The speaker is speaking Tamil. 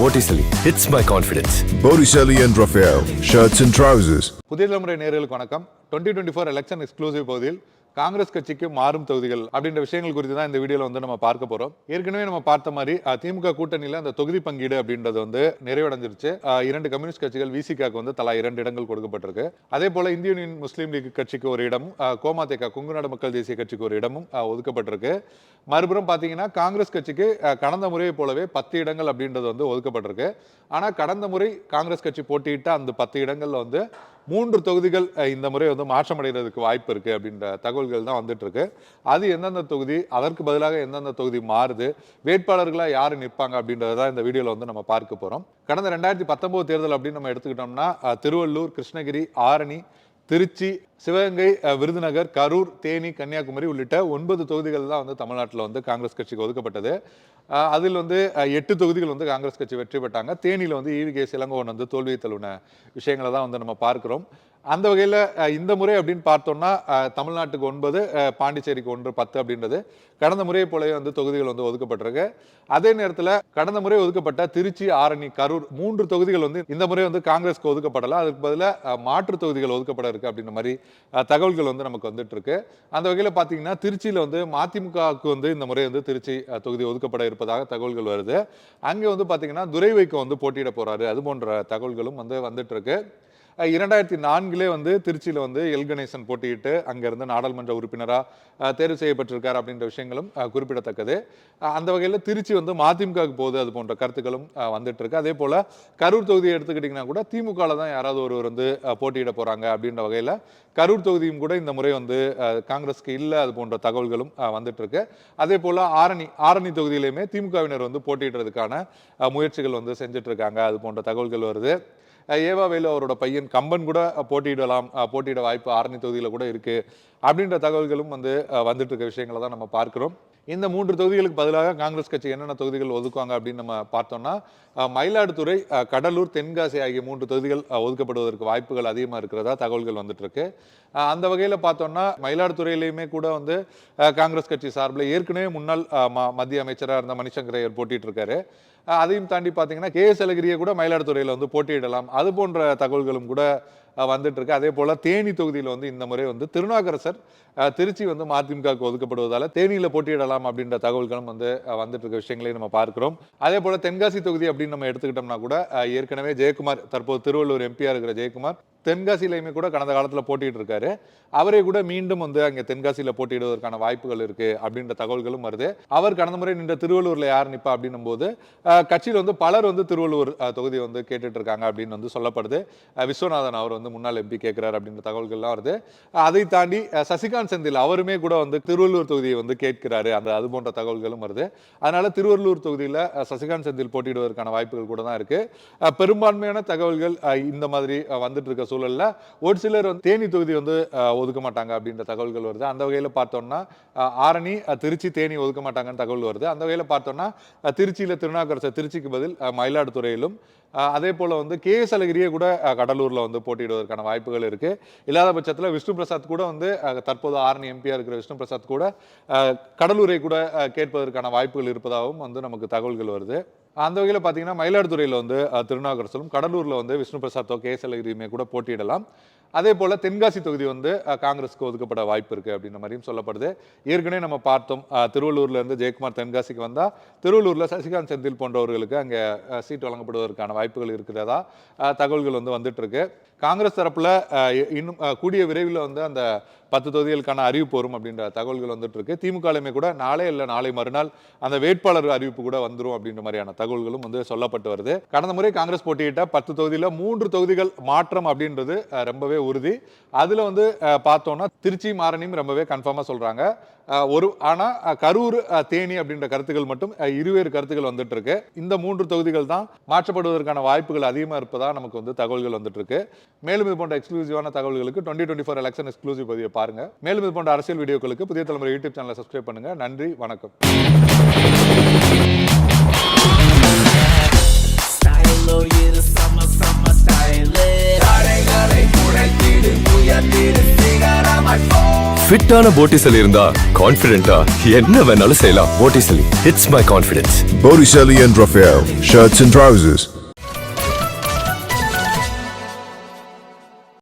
Vorticeli hits my confidence. Botticelli and Raphael, shirts and trousers. புதிய தலைமுறை நேயர்களுக்கு வணக்கம் twenty twenty four election exclusive பகுதியில் காங்கிரஸ் கட்சிக்கு மாறும் தொகுதிகள் அப்படின்ற விஷயங்கள் குறித்து தான் இந்த வீடியோவில் வந்து நம்ம பார்க்க போகிறோம் ஏற்கனவே நம்ம பார்த்த மாதிரி திமுக கூட்டணியில் அந்த தொகுதி பங்கீடு அப்படின்றது வந்து நிறைவடைஞ்சிருச்சு. இரண்டு கம்யூனிஸ்ட் கட்சிகள் விசிகாக்கு வந்து தலா இரண்டு இடங்கள் கொடுக்கப்பட்டிருக்கு. அதே போல் இந்திய யூனியன் முஸ்லீம் லீக் கட்சிக்கு ஒரு இடமும் கோமாதேகா குங்குநாடு மக்கள் தேசிய கட்சிக்கு ஒரு இடமும் ஒதுக்கப்பட்டிருக்கு. மறுபுறம் பார்த்தீங்கன்னா காங்கிரஸ் கட்சிக்கு கடந்த முறையை போலவே பத்து இடங்கள் அப்படின்றது வந்து ஒதுக்கப்பட்டிருக்கு. ஆனால் கடந்த முறை காங்கிரஸ் கட்சி போட்டியிட்ட அந்த பத்து இடங்களில் வந்து மூன்று தொகுதிகள் இந்த முறை வந்து மாற்றமடைகிறதுக்கு வாய்ப்பு இருக்குது அப்படின்ற தகவல்கள் தான் வந்துட்டுருக்கு அது எந்தெந்த தொகுதி அதற்கு பதிலாக எந்தெந்த தொகுதி மாறுது வேட்பாளர்களாக யார் நிற்பாங்க அப்படின்றத தான் இந்த வீடியோவில் வந்து நம்ம பார்க்க போகிறோம் கடந்த ரெண்டாயிரத்தி பத்தொம்போது தேர்தல் அப்படின்னு நம்ம எடுத்துக்கிட்டோம்னா திருவள்ளூர் கிருஷ்ணகிரி ஆரணி திருச்சி சிவகங்கை விருதுநகர் கரூர் தேனி கன்னியாகுமரி உள்ளிட்ட ஒன்பது தொகுதிகள் தான் வந்து தமிழ்நாட்டில் வந்து காங்கிரஸ் கட்சிக்கு ஒதுக்கப்பட்டது. அதில் வந்து எட்டு தொகுதிகள் வந்து காங்கிரஸ் கட்சி வெற்றி பெற்றாங்க. தேனியில் வந்து ஈவி கே இளங்கோவன் வந்து தோல்வியை தழுவின விஷயங்களை தான் வந்து நம்ம பார்க்குறோம். அந்த வகையில் இந்த முறை அப்படின்னு பார்த்தோம்னா தமிழ்நாட்டுக்கு ஒன்பது பாண்டிச்சேரிக்கு ஒன்று பத்து அப்படின்றது. கடந்த முறையை போலவே வந்து தொகுதிகள் வந்து ஒதுக்கப்பட்டிருக்கு. அதே நேரத்தில் கடந்த முறை ஒதுக்கப்பட்ட திருச்சி ஆரணி கரூர் மூன்று தொகுதிகள் வந்து இந்த முறை வந்து காங்கிரஸ்க்கு ஒதுக்கப்படல. அதுக்கு பதிலாக மாற்று தொகுதிகள் ஒதுக்கப்பட இருக்கு அப்படின்ற மாதிரி தகவல்கள் வந்து நமக்கு வந்துட்டு இருக்கு. அந்த வகையில் பார்த்தீங்கன்னா திருச்சியில் வந்து மதிமுகவுக்கு வந்து இந்த முறை வந்து திருச்சி தொகுதி ஒதுக்கப்பட இருப்பதாக தகவல்கள் வருது. அங்கே வந்து பார்த்தீங்கன்னா துரைவைக்கு வந்து போட்டியிட போறாரு. அது போன்ற தகவல்களும் வந்து வந்துட்டு இருக்கு. இரண்டாயிரத்தி நான்கிலே வந்து திருச்சியில் வந்து எல் கணேசன் போட்டியிட்டு அங்கேருந்து நாடாளுமன்ற உறுப்பினராக தேர்வு செய்யப்பட்டிருக்கார் அப்படின்ற விஷயங்களும் குறிப்பிடத்தக்கது. அந்த வகையில் திருச்சி வந்து மதிமுகவுக்கு போகுது அது போன்ற கருத்துக்களும் வந்துட்டு இருக்கு அதே போல் கரூர் தொகுதியை எடுத்துக்கிட்டிங்கன்னா கூட திமுகவில் தான் யாராவது ஒருவர் வந்து போட்டியிட போகிறாங்க அப்படின்ற வகையில் கரூர் தொகுதியும் கூட இந்த முறை வந்து காங்கிரஸ்க்கு இல்லை அது போன்ற தகவல்களும் வந்துட்டு இருக்கு அதே போல் ஆரணி ஆரணி தொகுதியிலையுமே திமுகவினர் வந்து போட்டியிடுறதுக்கான முயற்சிகள் வந்து செஞ்சுட்டு இருக்காங்க அது போன்ற தகவல்கள் வருது. ஏவா வேலு அவரோட பையன் கம்பன் கூட போட்டியிடலாம் போட்டியிட வாய்ப்பு ஆரணி தொகுதியில் கூட இருக்கு. அப்படின்ற தகவல்களும் வந்து வந்துட்டு இருக்க விஷயங்களை தான் நம்ம பார்க்குறோம். இந்த மூன்று தொகுதிகளுக்கு பதிலாக காங்கிரஸ் கட்சி என்னென்ன தொகுதிகள் ஒதுக்குவாங்க அப்படின்னு நம்ம பார்த்தோம்னா மயிலாடுதுறை கடலூர் தென்காசி ஆகிய மூன்று தொகுதிகள் ஒதுக்கப்படுவதற்கு வாய்ப்புகள் அதிகமாக இருக்கிறதா தகவல்கள் வந்துட்டு இருக்கு. அந்த வகையில் பார்த்தோம்னா மயிலாடுதுறையிலையுமே கூட வந்து காங்கிரஸ் கட்சி சார்பில் ஏற்கனவே முன்னாள் ம- மத்திய அமைச்சராக இருந்த மணிசங்கர் ஐயர் போட்டிட்டு இருக்காரு. அதையும் தாண்டி பார்த்தீங்கன்னா கே எஸ் அழகிரியை கூட மயிலாடுதுறையில் வந்து போட்டியிடலாம். அது போன்ற தகவல்களும் கூட வந்துட்டுருக்கு. அதே போல் தேனி தொகுதியில் வந்து இந்த முறை வந்து திருநாகரசர் திருச்சி வந்து மதிமுகவுக்கு ஒதுக்கப்படுவதால் தேனியில் போட்டியிடலாம் அப்படின்ற தகவல்களும் வந்து அஹ், வந்துட்டு இருக்க விஷயங்களையும் நம்ம பார்க்கிறோம். அதே போல் தென்காசி தொகுதி அப்படின்னு நம்ம எடுத்துக்கிட்டோம்னா கூட ஏற்கனவே ஜெயக்குமார் தற்போது திருவள்ளூர் எம்பியாக இருக்கிற ஜெயக்குமார் தென்காசியிலையுமே கூட கடந்த காலத்தில் போட்டிட்டு இருக்காரு அவரே கூட மீண்டும் வந்து அங்கே தென்காசியில் போட்டியிடுவதற்கான வாய்ப்புகள் இருக்கு அப்படின்ற தகவல்களும் வருது. அவர் கடந்த முறை நின்ற திருவள்ளூரில் யார் நிற்பா அப்படின்னும் போது கட்சியில் வந்து பலர் வந்து திருவள்ளூர் தொகுதி தொகுதியை வந்து கேட்டுட்டு இருக்காங்க அப்படின்னு வந்து சொல்லப்படுது. விஸ்வநாதன் அவர் வந்து முன்னாள் எம்பி கேட்கிறார் அப்படின்ற தகவல்கள்லாம் வருது. அதை தாண்டி சசிகாந்த் செந்தில் அவருமே கூட வந்து திருவள்ளூர் தொகுதியை வந்து கேட்கிறாரு. அந்த அது போன்ற தகவல்களும் வருது. அதனால திருவள்ளூர் தொகுதியில் சசிகாந்த் செந்தில் போட்டியிடுவதற்கான வாய்ப்புகள் கூட தான் இருக்கு. பெரும்பான்மையான தகவல்கள் இந்த மாதிரி வந்துட்டு இருக்க சூழல்ல ஒரு சிலர் வந்து தேனி தொகுதி வந்து ஒதுக்க மாட்டாங்க அப்படின்ற தகவல்கள் வருது. அந்த வகையில் பார்த்தோம்னா ஆரணி திருச்சி தேனி ஒதுக்க மாட்டாங்கன்னு தகவல் வருது. அந்த வகையில் பார்த்தோம்னா திருச்சியில் திருநாக்கரசர் திருச்சிக்கு பதில் மயிலாடுதுறையிலும் அதே போல வந்து கே எஸ் அழகிரியே கூட கடலூரில் வந்து போட்டியிட போட்டியிடுவதற்கான வாய்ப்புகள் இருக்கு. இல்லாத பட்சத்தில் விஷ்ணு பிரசாத் கூட வந்து தற்போது ஆரணி எம்பியாக இருக்கிற விஷ்ணு பிரசாத் கூட கடலூரை கூட கேட்பதற்கான வாய்ப்புகள் இருப்பதாகவும் வந்து நமக்கு தகவல்கள் வருது. அந்த வகையில் பார்த்தீங்கன்னா மயிலாடுதுறையில் வந்து திருநாகரசலும் கடலூரில் வந்து விஷ்ணு பிரசாத்தோ கே கூட போட்டியிடலாம். அதே போல் தென்காசி தொகுதி வந்து காங்கிரஸுக்கு ஒதுக்கப்பட வாய்ப்பு இருக்குது அப்படின்ற மாதிரியும் சொல்லப்படுது. ஏற்கனவே நம்ம பார்த்தோம் திருவள்ளூர்லேருந்து ஜெயக்குமார் தென்காசிக்கு வந்தால் திருவள்ளூரில் சசிகாந்த் செந்தில் போன்றவர்களுக்கு அங்கே சீட் வழங்கப்படுவதற்கான வாய்ப்புகள் இருக்கிறதா தகவல்கள் வந்து வந்துட்டுருக்கு காங்கிரஸ் தரப்பில் இன்னும் கூடிய விரைவில் வந்து அந்த பத்து தொகுதிகளுக்கான அறிவிப்பு வரும் அப்படின்ற தகவல்கள் வந்துட்டுருக்கு திமுகலையுமே கூட நாளை இல்லை நாளை மறுநாள் அந்த வேட்பாளர் அறிவிப்பு கூட வந்துரும் அப்படின்ற மாதிரியான தகவல்களும் வந்து சொல்லப்பட்டு வருது. கடந்த முறை காங்கிரஸ் போட்டியிட்ட பத்து தொகுதியில் மூன்று தொகுதிகள் மாற்றம் அப்படின்றது ரொம்பவே உறுதி. அதில் வந்து பார்த்தோன்னா பார்த்தோம்னா திருச்சி மாரணியும் ரொம்பவே கன்ஃபார்மாக சொல்கிறாங்க ஒரு ஆனால் கரூர் தேனி அப்படின்ற கருத்துக்கள் மட்டும் இருவேறு கருத்துக்கள் வந்துட்டு இருக்கு இந்த மூன்று தொகுதிகள் தான் மாற்றப்படுவதற்கான வாய்ப்புகள் அதிகமாக இருப்பதாக நமக்கு வந்து தகவல்கள் வந்துட்டு இருக்கு மேலும் இது போன்ற எக்ஸ்க்ளூசிவான தகவல்களுக்கு twenty twenty four election exclusive பதிவை பாருங்க. மேலும் இது போன்ற அரசியல் வீடியோக்களுக்கு புதிய தலைமுறை யூடியூப் சேனலை சப்ஸ்கிரைப் பண்ணுங்க. நன்றி வணக்கம். ஃபிட்டான போட்டிசல் இருந்தா கான்ஃபிடென்ட்டா என்ன வேணாலும் செய்யலாம். போட்டிசலி it's my confidence Botticelli and ruffle shirts and trousers.